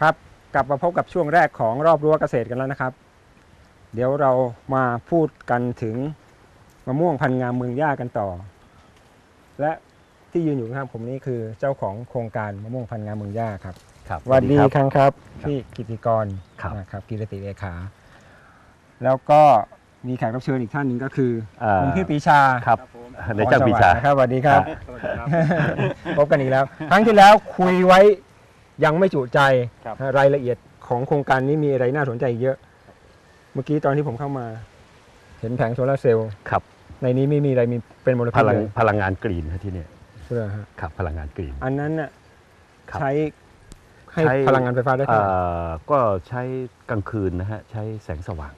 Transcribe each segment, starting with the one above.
ครับกลับมาพบกับช่วงแรกของรอบรั้วเกษตรกันแล้วนะครับ เดี๋ยวเรามาพูดกันถึงมะม่วงพันธุ์งามเมืองย่ากันต่อ และที่ยืนอยู่ข้างผมนี้คือเจ้าของโครงการมะม่วงพันธุ์งามเมืองย่าครับครับสวัสดีคครัรั้งครับครับพี่กิติกรครับนะครับกิรติเลขา แล้วก็มีแขกรับเชิญอีกท่านหนึ่งก็คือเอ่อคุณพี่ปรีชาครับในจ้างปีชาขอสวัสดีนะครับสวัสดีครับครับพบกันอีกแล้ว ครั้งที่แล้วคุยไว้ ยังไม่จุใจครับ รายละเอียดของโครงการนี้มีอะไรน่าสนใจอีกเยอะ เมื่อกี้ตอนที่ผมเข้ามา เห็นแผงโซลาร์เซลล์ครับในนี้ไม่มีอะไรมีเป็นมลพพิษลังเลยพลังงานกรีนฮะที่เนี่ยใช่ไหมฮะครับพลังงานกรีน อันนั้นน่ะครับใช้ให้ใช้ พลังงานไฟฟ้าได้เท่าเอ่ไหร่อก็ใช้กลางคืนนะฮะใช้แสงสว่าง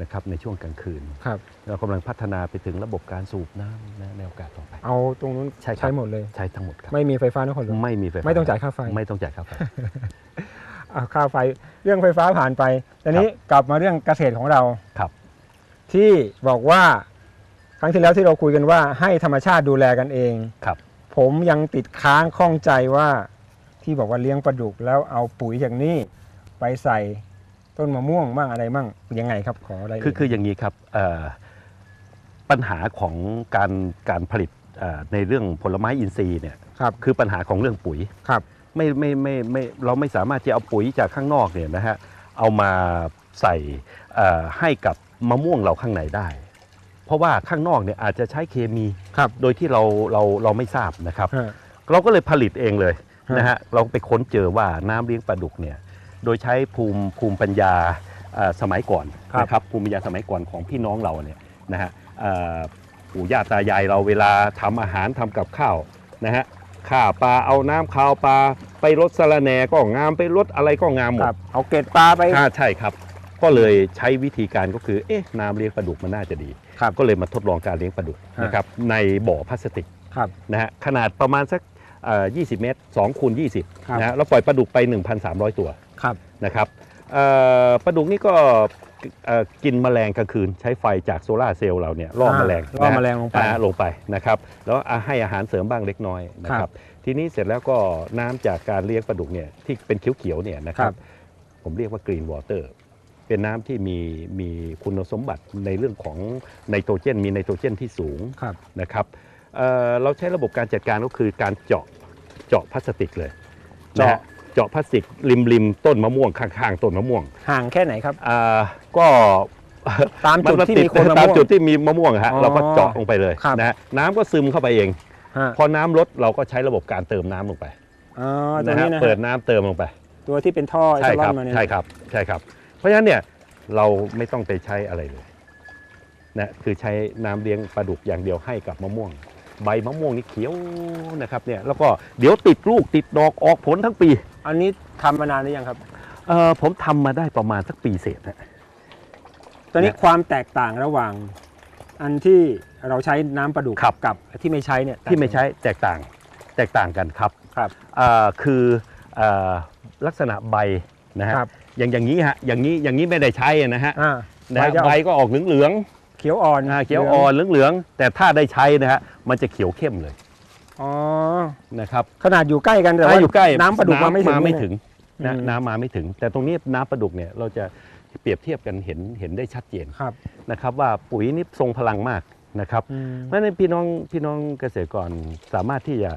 นะครับในช่วงกลางคืน ครับ เรากำลังพัฒนาไปถึงระบบการสูบน้ำนะในโอกาสต่อไป เอาตรงนู้นใช่ครับหมดเลย ใช้ทั้งหมดครับ ไม่มีไฟฟ้านครหลวง ไม่มีไฟฟ้ไม่ต้องจ่ายค่าไฟ ไม่ต้องจ่ายค่าไฟ อะค่าไฟเรื่องไฟฟ้าผ่านไปตอนนี้กลับมาเรื่องเกษตรของเราครับ ที่บอกว่าครั้งที่แล้วที่เราคุยกันว่าให้ธรรมชาติดูแลกันเอง ครับ ผมยังติดค้างข้องใจว่าที่บอกว่าเลี้ยงปลาดุกแล้วเอาปุ๋ยจากนี่ไปใส่ ต้นมะม่วงบ้างอะไรบ้างยังไงครับขออะไรายละคือเอียด คืออย่างนี้ครับเอ่อปัญหาของการการผลิตเอ่อในเรื่องผลไม้อินทรีย์เนี่ยครับ คือปัญหาของเรื่องปุ๋ยครับ ไม่ไม่ไม่ไม่เราไม่สามารถจะเอาปุ๋ยจากข้างนอกเนี่ยนะฮะเอามาใส่เอ่อให้กับมะม่วงเราข้างในได้ เพราะว่าข้างนอกเนี่ยอาจจะใช้เคมีครับโดยที่เราเราเราไม่ทราบนะครับ ฮะ เราก็เลยผลิตเองเลยฮะ นะฮะเราไปค้นเจอว่าน้ำเลี้ยงปลาดุกเนี่ย โดยใช้ภูมิภูมิปัญญาเอ่อสมัยก่อนนะครับภูมิปัญญาสมัยก่อนของพี่น้องเราเนี่ยนะฮะเอ่อปู่ย่าตายายเราเวลาทำอาหารทำกับข้าวนะฮะข่าปลาเอาน้ำข้าวปลาไปรดสะระแหน่ก็งามไปรดอะไรก็งามหมคดรับเอาเกล็ดปลาไปอ่าใช่ครับ ก็เลยใช้วิธีการก็คือเอ๊ะน้ำเลี้ยงปลาดุกมันน่าจะดีครับก็เลยมาทดลองการเลี้ยงปลาดุกฮะนะครับในบ่อพลาสติกครับนะฮะขนาดประมาณสักเอ่อ20 เมตร2คูณครับ20นะฮะแล้วปล่อยปลาดุกไป 1,300 ตัวครับ นะครับเอ่อปลาดุกนี่ก็เอ่อกินแมลงกลางคืนใช้ไฟจากโซลาร์เซลล์เราเนี่ยล่อแมลงล่อนะฮะแมลงลงไปอ่าลงไปนะครับแล้วอ่าให้อาหารเสริมบ้างเล็กน้อยนะคครัรับบทีนี้เสร็จแล้วก็น้ำจากการเลี้ยงปลาดุกเนี่ยที่เป็นเขียวๆเนี่ยนะครัครับบผมเรียกว่ากรีนวอเตอร์เป็นน้ำที่มีมีคุณสมบัติในเรื่องของไนโตรเจน มีไนโตรเจนที่สูงครับนะครับเอ่อเราใช้ระบบการจัดการก็คือการเจาะเจาะพลาสติกเลยเจาะนฮ เจาะพลาสติกริมริมต้นมะม่วงข้างๆต้นมะม่วงห่างแค่ไหนครับอ่าก็ตามจุดนที่มีคนมะตามม่วงจุดที่มีมะม่วงอะฮะอ๋อเราก็เจาะลงไปเลยครับนะฮะน้ำก็ซึมเข้าไปเองฮะพอน้ำลดเราก็ใช้ระบบการเติมน้ำลงไปอ๋อตัวนะฮะนี้นะฮะเปิดน้ำเติมลงไป ตัวที่เป็นท่อไอใช่ซ์ลคอรันมาเนี่ยใช่ครับใช่ครับ เพราะฉะนั้นเนี่ยเราไม่ต้องไปใช้อะไรเลยนะคือใช้น้ำเลี้ยงปลาดุกอย่างเดียวให้กับมะม่วง ใบมะม่วงนี่เขียวนะครับเนี่ยแล้วก็เดี๋ยวติดลูกติดดอกออกผลทั้งปี อันนี้ทำมานานหรือยังครับ เอ่อผมทำมาได้ประมาณสักปีเศษนะ ตอนนี้เนี่ยความแตกต่างระหว่าง อันที่เราใช้น้ำปลาดุกครับ กับที่ไม่ใช้เนี่ยที่ไม่ใช้แตกต่างแตกต่างกันครับครับ เอ่อคือเอ่อลักษณะใบนะฮะครับ อย่างอย่างนี้ฮะอย่างนี้อย่างนี้ไม่ได้ใช้นะฮะอ่านะฮะจะออกใบก็ออกเหลืองเขียวอ่อนๆอ่าเขียวอ่อนเหลืองๆแต่ถ้าได้ใช้นะฮะมันจะเขียวเข้มเลย อ๋อนะครับขนาดอยู่ใกล้กันแต่ถ้าว่าอยู่ใกล้น้ำปลาดุกมาไม่ถึงมาไม่เนี่ยถึง นะอืม น้ำมาไม่ถึง แต่ตรงนี้น้ำปลาดุกเนี่ยเราจะเปรียบเทียบกันเห็นเห็นได้ชัดเจนครับนะครับ ว่าปุ๋ยนี่ทรงพลังมากนะครับ อืมเพราะฉะนั้นพี่น้องพี่น้องเกษตรกรสามารถที่จะ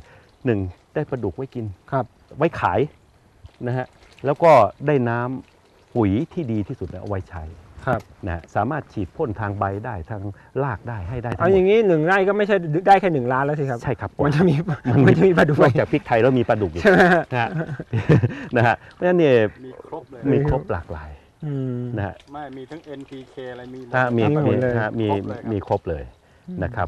หนึ่งได้ปลาดุกไว้กิน ครับ ไว้ขายนะฮะแล้วก็ได้น้ำปุ๋ยที่ดีที่สุดเนี่ยเอาไว้ใช้ ครับนะฮะสามารถฉีดพ่นทางใบได้ทางรากได้ให้ได้ทั้เอางหอมดย่างนี้หนึ่งไร่ก็ไม่ใช่ได้แค่หนึ่งล้านแล้วสิครับ ใช่ครับมันจะมีมันมันจะมีปลาดุกนอกจากพริกไทยแล้วมีปลาดุกอยู่ใช่ไหมฮะนะฮะ นะฮะเพราะฉะนั้นเนี่ยมีครบเลยมีครบหลากหลายอืม นะฮะไม่มีทั้ง NPK อะไรมีหดถ้ามีทั้งหมมีดเลย ฮะมีครบเลยครับ มีครบเลยนะครับ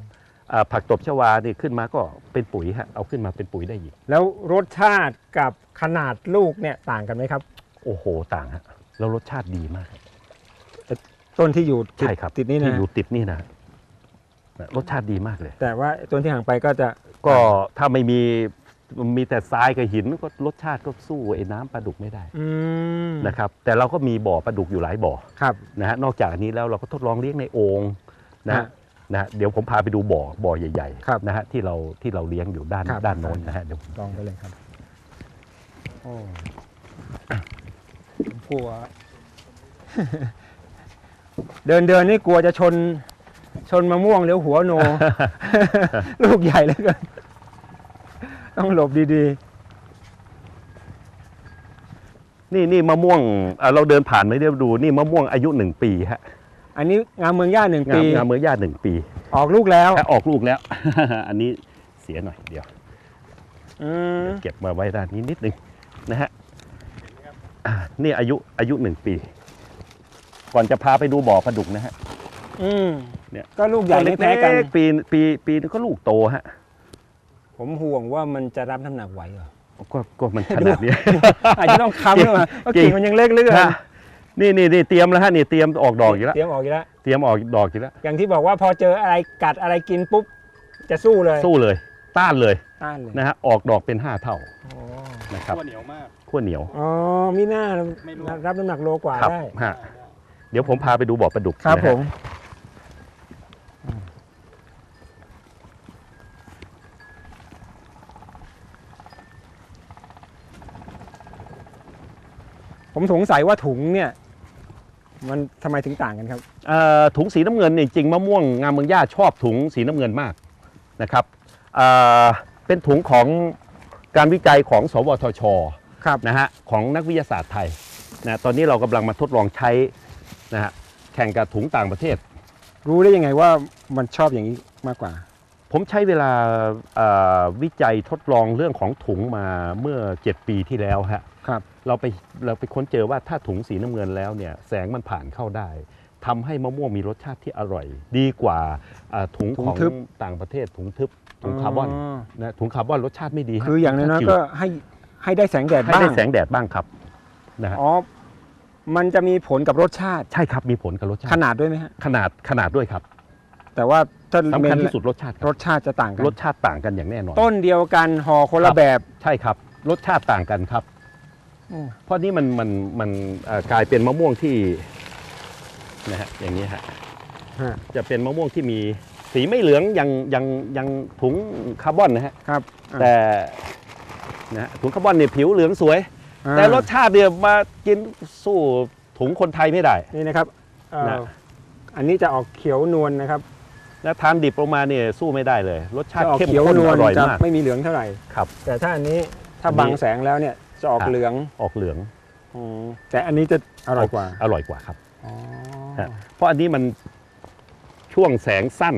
อ่าผักตบชวานี่ขึ้นมาก็เป็นปุ๋ยฮะเอาขึ้นมาเป็นปุ๋ยได้อีก แล้วรสชาติกับขนาดลูกเนี่ยต่างกันไหมครับ โอ้โหต่างฮะแล้วรสชาติดีมาก ต้นที่อยู่ติดใช่ครับติดนี่นะที่อยู่ติดนี่นะนะรสชาติดีมากเลย แต่ว่าต้นที่ห่างไปก็จะก็ถ้าไม่มีมีแต่ทรายกับหินก็รสชาติก็สู้ไอ้น้ำปลาดุกไม่ได้อืมนะครับ แต่เราก็มีบ่อปลาดุกอยู่หลายบ่อครับ นะฮะนอกจากอันนี้แล้วเราก็ทดลองเลี้ยงในโอ่งนะฮะฮะนะฮะเดี๋ยวผมพาไปดูบ่อบ่อใหญ่ครับๆนะฮะที่เราที่เราเลี้ยงอยู่ด้านครับ ด้านโน้นนะฮะเดี๋ยวลองไปเลยครับโอ้ผมกลัว เดินเดินนี่กลัวจะชนชนมะม่วงเดี๋ยวหัวโน ลูกใหญ่เหลยกันต้องหลบดีนี่นี่มะม่วงเอ่อเราเดินผ่านไม่ได้ดูนี่มะม่วงอายุหนึ่งปีฮะๆ อันนี้งามเมืองย่าหนึ่งงาปี มงามเมื่อย่าหนึ่งปีออกลูกแล้วถ้าออกลูกแล้ว อันนี้เสียหน่อยเดี๋ยว อืมเก็บมาไว้ด้านนี้นิดนึงนะฮะอ่านี่อายุอายุหนึ่งปี ก่อนจะพาไปดูบ่อปลาดุกนะฮะ อืมเนี่ย ก็ลูกใหญ่ไม่แพ้กันเล็ๆปีปีปีนึงก็ลูกโตฮะผมห่วงว่ามันจะรับน้ำหนักไหวเหรอก็ก็มันขนาดนี้อาจจะต้องค้ำด้วยเพราะกิ่งมันยังเล็กเหลือเกินฮะนี่นี่นี่เตรียมแล้วฮะนี่เตรียมออกดอกอยู่แล้วเตรียมออกอยู่แล้ว เตรียมออกดอกอยู่แล้ว อย่างที่บอกว่าพอเจออะไรกัดอะไรกินปุ๊บ จะสู้เลย สู้เลย ต้านเลยต้านเลยนะฮะออกดอกเป็น 5 เท่าอ๋อนะครับขั้วเหนียวมากขั้วเหนียว อ๋อมีหน้าไม่รู้รับน้ำหนักโลกว่าครับได้ฮะ เดี๋ยวผมพาไปดูบ่อปลาดุกครับนะฮะผม ผมสงสัยว่าถุงเนี่ย มันทำไมถึงต่างกันครับ เอ่อถุงสีน้ำเงินเนี่ยจริงมะม่วงงามเมืองย่าชอบถุงสีน้ำเงินมากนะครับเอ่อเป็นถุงของการวิจัยของ สวทช ครับ นะฮะของนักวิทยาศาสตร์ไทยนะตอนนี้เรากำลังมาทดลองใช้ นะฮะแข่งกับถุงต่างประเทศ รู้ได้ยังไงว่ามันชอบอย่างนี้มากกว่า ผมใช้เวลาเอ่อวิจัยทดลองเรื่องของถุงมาเมื่อ 7 ปีที่แล้วฮะครับ เราไปเราไปค้นเจอว่าถ้าถุงสีน้ำเงินแล้วเนี่ยแสงมันผ่านเข้าได้ทำให้มะม่วงมีรสชาติที่อร่อย ดีกว่าเอ่อถุงถุงของทึบ ต่างประเทศ ถุงทึบถุงคาร์บอนนะถุงคาร์บอนรสชาติไม่ดีฮะคืออย่างน้อยจืๆดก็ให้ให้ได้แสงแดดให้บ้างได้แสงแดดบ้างครับนะฮะ อ๋อ มันจะมีผลกับรสชาติใช่ครับมีผลกับรสชาขตินาดด้วยไหมฮะขนาดขนาดด้วยครับ แต่ว่าถ้าสำคัญเป็นที่สุดรสชาติครรับสชาติจะต่างกันรสชาติต่างกันอย่างแน่นอน ต้นเดียวกันห่อคนครัละบแบบใช่ครับ รสชาติต่างกันครับอืมเพราะนี่มันมันมันเอ่อกลายเป็นมะม่วงที่นะฮะอย่างนี้ฮะฮะจะเป็นมะม่วงที่มีสีไม่เหลืองอย่างอย่างอย่างถุงคาร์บอนนะฮะครับอะแต่นะฮะถุงคาร์บอนเนี่ยผิวเหลืองสวยอ่า แต่รสชาติเนี่ยมากินสู้ถุงคนไทยไม่ได้ นี่นะครับเอ่อนะอันนี้จะออกเขียวนวลนะครับ แล้วทานดิบลงมาเนี่ยสู้ไม่ได้เลย รสชาติจะออกเข้มเขียวข้นนวลอร่อยจะมากไม่มีเหลืองเท่าไหร่ครับ แต่ถ้าอันนี้ถ้าอันนี้บังแสงแล้วเนี่ยจะออกครับเหลืองออกเหลืองอืมแต่อันนี้จะอร่อยกว่า อร่อยกว่าครับอ๋อฮะเพราะอันนี้มันช่วงแสงสั้น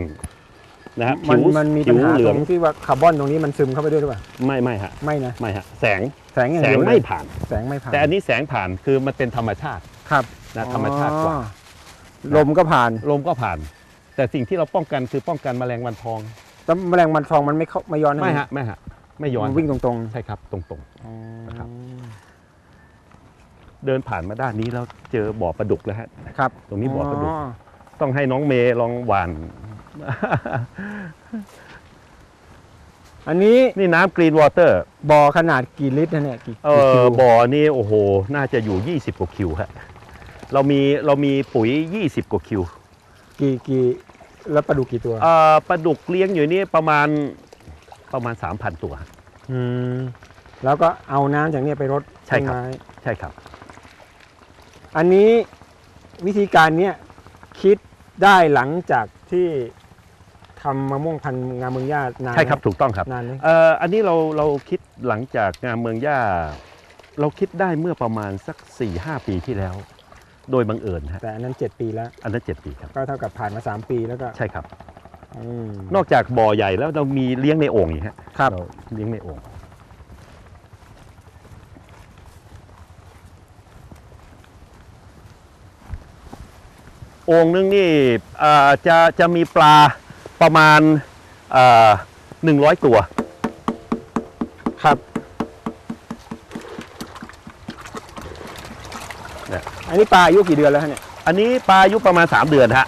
นะฮะมันผิวมันมีผิปัญวหาเหลืตอรงงที่ว่าคาร์บอนตรงนี้มันซึมเข้าไปด้วยหรือเปล่าไม่ไม่ฮะไม่นะไม่ฮะแสง แสงอย่างแสเดีงยวเลไม่ยผ่าน แสงไม่ผ่านแต่อันนี้แสงผ่านคือมันเป็นธรรมชาติครับนะธรรมชาติกว่า อ๋อลมก็ผ่านลมก็ผ่าน แต่สิ่งที่เราป้องกันคือป้องกันแมลงวันทองแต่แมลงวันทองมันไม่เข้าไม่ย้อนไม่ฮะไม่ฮะไม่ย้อนมันวิ่งตรงใช่ครับตรงๆอ๋อครับ ๆ เดินผ่านมาด้านนี้แล้วเจอบ่อปลาดุกแล้วฮะ ครับตรงนี้บ่อปลาดุก ต้องให้น้องเมย์ลองหวาน อันนี้นี่น้ำกรีนวอเตอร์บ่อขนาดกี่ลิตรนะเนี่ยกี่เอกี่คิอวบ่อนี่โอ้โห น่าจะอยู่ 20 กว่าคิวฮะเรามีเรามีปุ๋ย 20 กว่าคิวกี่กี่แล้วปลาดุกกี่ตัวเอ่อปลาดุกเลี้ยงอยู่นี่ประมาณประมาณ 3,000 ตัวฮะอืมแล้วก็เอาน้ำจากเนี้ไปรดใช่ครับต้นไม้ใช่ครับ อันนี้วิธีการเนี้ยคิดได้หลังจากที่ ทำมะม่วงพันธุ์งามเมืองย่านานใช่ครับถูกต้องครับนานไหมเอ่ออันนี้เราเราคิดหลังจากงานเมืองย่า เราคิดได้เมื่อประมาณสัก4-5ปีที่แล้ว โดยบังเอิญฮะแต่อันนั้น 7 ปีแล้ว อันนั้น7ปีครับ ก็เท่ากับผ่านมา 3 ปีแล้วก็ใช่ครับ อืมนอกจากบ่อใหญ่แล้วเรามีเลี้ยงในโอ่งอีกฮะครับเราเลี้ยงในโอ่งโอ่งนึงนี่เอ่อจะจะมีปลา ประมาณหนึ่งร้อยตัว ครับเนี่ยอันนี้ปลาอายุกี่เดือนแล้วฮะเนี่ยอันนี้ปลาอายุประมาณ 3 เดือนฮะ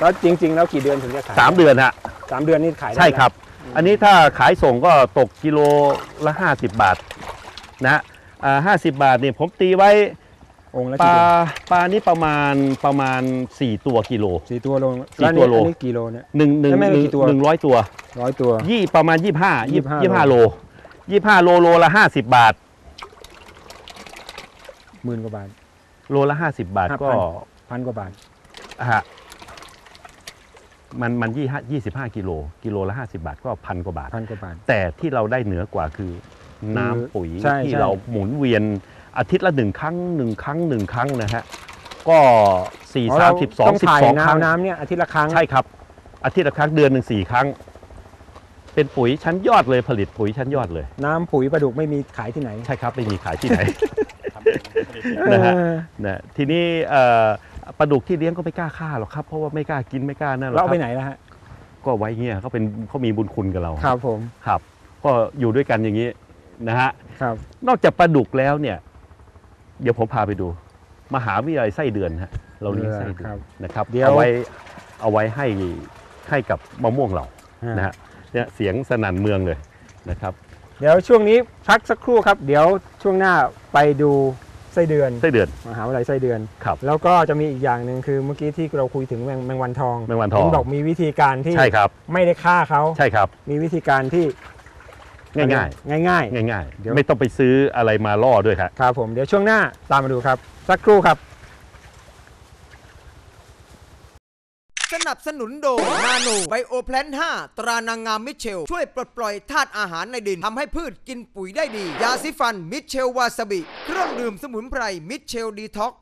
แล้วจริง ๆ แล้วกี่เดือนถึงจะขายสามเดือนฮะสามเดือนนี่ขายได้ใช่แล้วครับ อันนี้ถ้าขายส่งก็ตกกิโลละ 50 บาทนะฮะห้าสิบบาทเนี่ยผมตีไว้ องค์ละปกี่ลาตัวปลานี้ประมาณประมาณ 4 ตัวกิโล สี่ตัวโลสี่แล้อันตันี้วโล อันนี้กี่โลเนี่ย หนึ่งหนึ่งไม่ไม่หนึ่งกี่ตัว หนึ่งร้อยตัวร้อยตัว ยี่ประมาณยี่ห้ายี่25ยี่ห้าโลยี่ห้าโลโลละห้าสิบบาท หมื่นกว่าบาท โลละ50บาทก็5,000พันกว่าบาท ฮะมันมันยี่ยี่สิบห้ากิโลกิโลละ50บาทก็พันกว่าบาท พันกว่าบาท แต่ที่เราได้เหนือกว่าคือน้ำปุ๋ยใช่ที่ใช่ เราหมุนเวียน อาทิตย์ละหนึ่งครั้งหนึ่งครั้งหนึ่งครั้งนะฮะก็สี่อ๋อสามสิบสองต้องสิบถ่ายสองครั้งน้ำน้ำเนี่ยอาทิตย์ละครั้งใช่ครับ อาทิตย์ละครั้งเดือนหนึ่งสี่ครั้ง เป็นปุ๋ยชั้นยอดเลยผลิตปุ๋ยชั้นยอดเลย น้ำปุ๋ยปลาดุกไม่มีขายที่ไหน ใช่ครับไม่มีขายที่ไหนทำเองผลิตเองนะฮะเออนะทีนี้เอ่อปลาดุกที่เลี้ยงก็ไม่กล้าฆ่าหรอกครับเพราะว่าไม่กล้ากินไม่กล้านั่นหรแล้อวกเอาคไปรับไหนล่ะฮะก็ไว้เงี้ยเขาเป็นเขามีบุญคุณกับเราครับผมครับ ก็อยู่ด้วยกันอย่างนี้นะฮะครับ นอกจากปลาดุกแล้วเนี่ย เดี๋ยวผมพาไปดู มหาวิทยาลัยไส้เดือนฮะเราเลี้ยงไส้เดืคอรันบนะครับเดี๋ยว เอาไว้เอาไว้ให้ให้กับมะม่วงเราฮะนะฮะเนี่ยเสียงสนั่นเมืองเลยนะครับเดี๋ยวช่วงนี้พักสักครู่ครับ เดี๋ยวช่วงหน้าไปดูไส้เดือนไส้เดือน มหาวิทยาลัยไส้เดือน ครับ แล้วก็จะมีอีกอย่างหนึ่งคือเมื่อกี้ที่เราคุยถึงแมงแมงวันทองแมงวันทอง เห็บอกมีวิธีการที่ใช่ครับ ไม่ได้ฆ่าเขา ใช่ครับ มีวิธีการที่ ง่ายง่ายง่ายง่ายง่ายง่ายเดี๋ยวไม่ต้องไปซื้ออะไรมาล่อด้วยครับๆครับผมเดี๋ยวช่วงหน้าตามมาดูครับ สักครู่ครับ สนับสนุนโดยนาโนไบโอแพลน5 ตรานางงามมิเชล ช่วยปลดปล่อยธาตุอาหารในดินทำให้พืชกินปุ๋ยได้ดี ยาซิฟันมิเชลวาซาบิ เครื่องดื่มสมุนไพรมิเชลดีท็อก